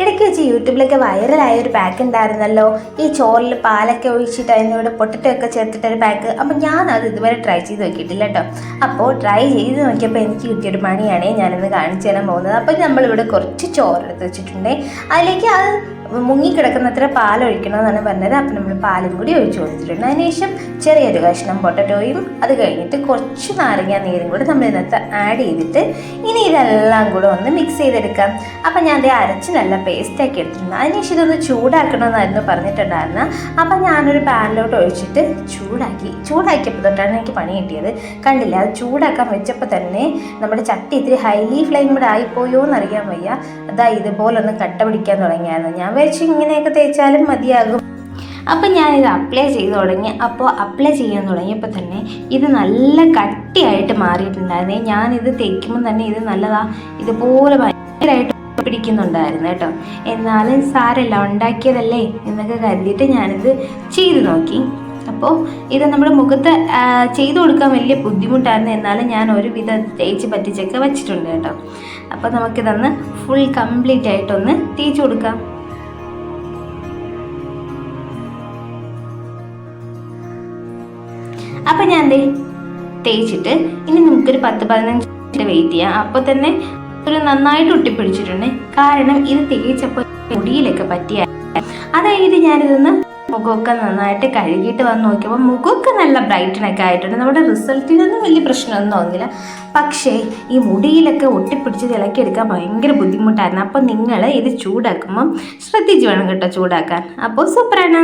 ഇടയ്ക്ക് വെച്ച് യൂട്യൂബിലൊക്കെ വൈറലായ ഒരു പാക്ക് ഉണ്ടായിരുന്നല്ലോ. ഈ ചോറിൽ പാലൊക്കെ ഒഴിച്ചിട്ട് അതിനോട് പൊട്ടറ്റോ ഒക്കെ ചേർത്തിട്ട് ഒരു പാക്ക് അപ്പം ഞാൻ അത് ഇതുവരെ ട്രൈ ചെയ്ത് നോക്കിയിട്ടില്ല കേട്ടോ അപ്പോൾ ട്രൈ ചെയ്ത് നോക്കിയപ്പോൾ എനിക്ക് കിട്ടിയൊരു പണിയാണ് ഞാനിന്ന് കാണിച്ചു തരാൻ പോകുന്നത്. അപ്പോൾ നമ്മളിവിടെ കുറച്ച് ചോറെടുത്ത് വെച്ചിട്ടുണ്ട്. അതിലേക്ക് അത് മുങ്ങിക്കിടക്കുന്നത്ര പാലൊഴിക്കണമെന്നാണ് പറഞ്ഞത്. അപ്പം നമ്മൾ പാലും കൂടി ഒഴിച്ചു കൊടുത്തിട്ടുണ്ട്. അതിനുശേഷം ചെറിയൊരു കഷ്ണം പൊട്ടറ്റോയും അത് കഴിഞ്ഞിട്ട് കുറച്ച് നാരങ്ങ നീരും കൂടി നമ്മൾ ഇതിനകത്ത് ആഡ് ചെയ്തിട്ട് ഇനി ഇതെല്ലാം കൂടെ ഒന്ന് മിക്സ് ചെയ്തെടുക്കാം. അപ്പം ഞാൻ അത് അരച്ച് നല്ല പേസ്റ്റാക്കി എടുത്തിട്ടുണ്ട് അതിനുശേഷം ഇതൊന്ന് ചൂടാക്കണമെന്നായിരുന്നു പറഞ്ഞിട്ടുണ്ടായിരുന്നത്. അപ്പം ഞാനൊരു പാനിലോട്ട് ഒഴിച്ചിട്ട് ചൂടാക്കി. ചൂടാക്കിയപ്പോൾ തൊട്ടാണ് എനിക്ക് പണി കിട്ടിയത്. കണ്ടില്ല അത് ചൂടാക്കാൻ വെച്ചപ്പോൾ തന്നെ നമ്മുടെ ചട്ടി ഇത്തിരി ഹൈലി ഫ്ലെയിംഡ് ആയിപ്പോയോ എന്നറിയാൻ വയ്യ. അതാ ഇതുപോലൊന്ന് കട്ട പിടിക്കാൻ തുടങ്ങിയായിരുന്നു. ഞാൻ വിചാരിച്ചു ഇങ്ങനെയൊക്കെ തേച്ചാലും മതിയാകും. അപ്പം ഞാനിത് അപ്ലൈ ചെയ്ത് തുടങ്ങി. അപ്പോൾ അപ്ലൈ ചെയ്യാൻ തുടങ്ങിയപ്പോൾ തന്നെ ഇത് നല്ല കട്ടിയായിട്ട് മാറിയിട്ടുണ്ടായിരുന്നേ. ഞാനിത് തേക്കുമ്പോൾ തന്നെ ഇത് നല്ലതാ. ഇതുപോലെ ഭയങ്കരമായിട്ട് പിടിക്കുന്നുണ്ടായിരുന്നു കേട്ടോ. എന്നാലും സാരല്ല ഉണ്ടാക്കിയതല്ലേ എന്നൊക്കെ കരുതിയിട്ട് ഞാനിത് ചെയ്തു നോക്കി. അപ്പോൾ ഇത് നമ്മുടെ മുഖത്ത് ചെയ്തു കൊടുക്കാൻ വലിയ ബുദ്ധിമുട്ടായിരുന്നു എന്നാലും ഞാൻ ഒരുവിധം തേച്ച് പറ്റിച്ചൊക്കെ വെച്ചിട്ടുണ്ട് കേട്ടോ. അപ്പോൾ നമുക്കിതൊന്ന് ഫുൾ കംപ്ലീറ്റ് ആയിട്ടൊന്ന് തേച്ച് കൊടുക്കാം. അപ്പം ഞാൻ ദേ തേച്ചിട്ട് ഇനി നമുക്കൊരു പത്ത് പതിനഞ്ച് വെയിറ്റ് ചെയ്യാം. അപ്പോൾ തന്നെ ഒരു നന്നായിട്ട് ഒട്ടിപ്പിടിച്ചിട്ടുണ്ട്. കാരണം ഇത് തേച്ചപ്പോൾ മുടിയിലൊക്കെ പറ്റിയ അതായത് ഞാനിതൊന്ന് മുഖമൊക്കെ നന്നായിട്ട് കഴുകിയിട്ട് വന്ന് നോക്കിയപ്പോൾ മുഖമൊക്കെ നല്ല ബ്രൈറ്റനൊക്കെ ആയിട്ടുണ്ട്. നമ്മുടെ റിസൾട്ടിനൊന്നും വലിയ പ്രശ്നമൊന്നും തോന്നില്ല പക്ഷേ ഈ മുടിയിലൊക്കെ ഒട്ടിപ്പിടിച്ച് തിളക്കിയെടുക്കാൻ ഭയങ്കര ബുദ്ധിമുട്ടായിരുന്നു. അപ്പോൾ നിങ്ങൾ ഇത് ചൂടാക്കുമ്പം ശ്രദ്ധിച്ച് വേണം കേട്ടോ ചൂടാക്കാൻ. അപ്പോൾ സൂപ്പറാണ്